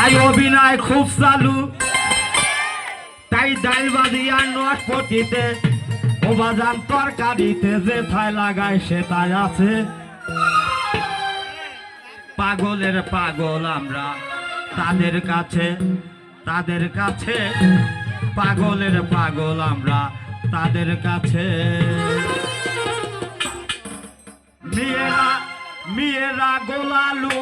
তাই অভিনয় খুব চালু। তাই ডাইল বাজিয়া নটপটিতে ওবাজান তরকারিতে যে থাই লাগায় সে তাই আছে। পাগলের পাগল আমরা, তাদের কাছে তাদের কাছে। পাগলের পাগল আমরা, তাদের কাছে। মেয়েরা মেয়েরা গোলালু।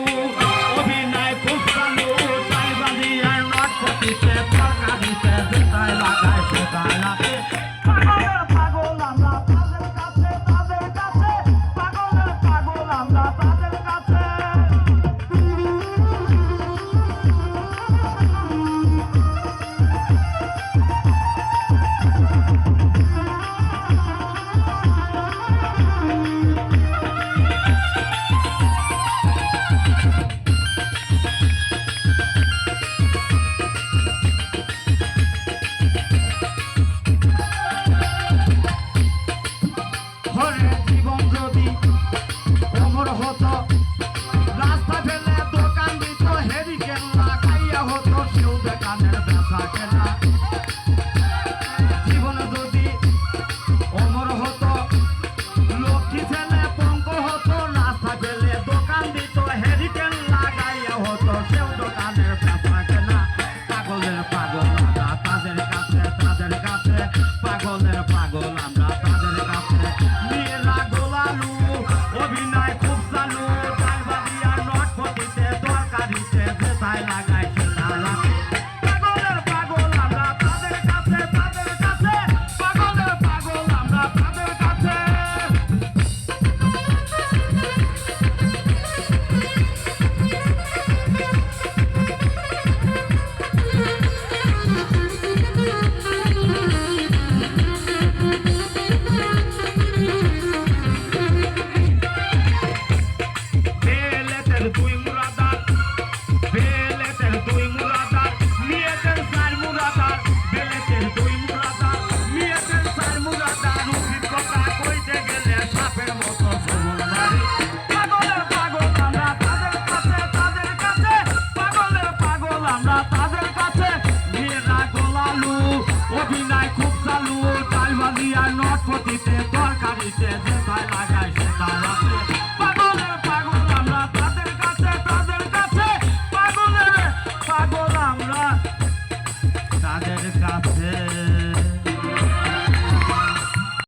fica de. আমরা তাদের কাছে। মেয়েরা গোলালু, অভিনয় খুব চালু। তাই বাজিয়া নটপতিতে, তরকারিতে যেথায় লাগায় সেটা